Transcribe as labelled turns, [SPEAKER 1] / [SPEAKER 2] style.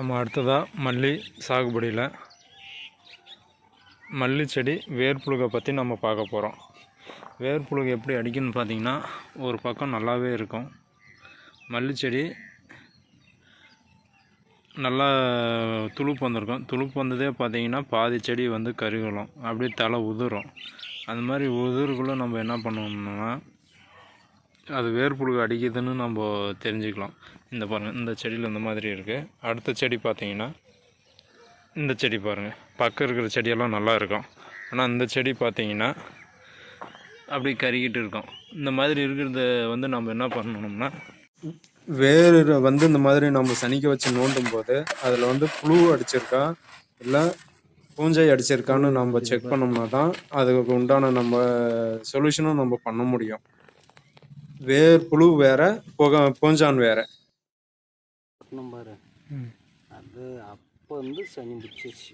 [SPEAKER 1] நம்ம அடுத்ததாக மல்லி சாகுபடியில். மல்லி செடி வேர்ப்புழுகை பற்றி நம்ம பார்க்க போகிறோம் வேர்ப்புழுகை எப்படி அடிக்குன்னு பார்த்தீங்கன்னா ஒரு பக்கம் நல்லாவே இருக்கும். மல்லி செடி நல்லா துளுப்பு வந்திருக்கும். துளுப்பு வந்ததே பார்த்தீங்கன்னா பாதி செடி வந்து கருகலும். அப்படியே தலை உதிரும். அந்த மாதிரி உதிருக்குள்ளே நம்ம என்ன பண்ணணும்னா அது வேர்ப்புழுகு அடிக்குதுன்னு நம்ம தெரிஞ்சுக்கலாம். இந்த பாருங்கள் இந்த செடியில் இந்த மாதிரி இருக்குது அடுத்த செடி பார்த்தீங்கன்னா இந்த செடி பாருங்கள் பக்கம் இருக்கிற செடியெல்லாம் நல்லா இருக்கும். ஆனால் இந்த செடி பார்த்தீங்கன்னா அப்படி கருகிட்டு இருக்கும். இந்த மாதிரி இருக்கிறத வந்து நம்ம என்ன பண்ணணும்னா வேறு வந்து இந்த மாதிரி நம்ம சனிக்க வச்சு நோண்டும் போது அதில் வந்து புழு அடிச்சிருக்கா இல்லை பூஞ்சை அடிச்சிருக்கான்னு நம்ம செக் பண்ணோம்னா தான் அதுக்கு உண்டான நம்ம சொல்யூஷனும் நம்ம பண்ண முடியும். வேர் புழு வேற புக பூஞ்சான் வேற.
[SPEAKER 2] பாரு. அது அப்போ வந்து சனி பிடிச்சிச்சு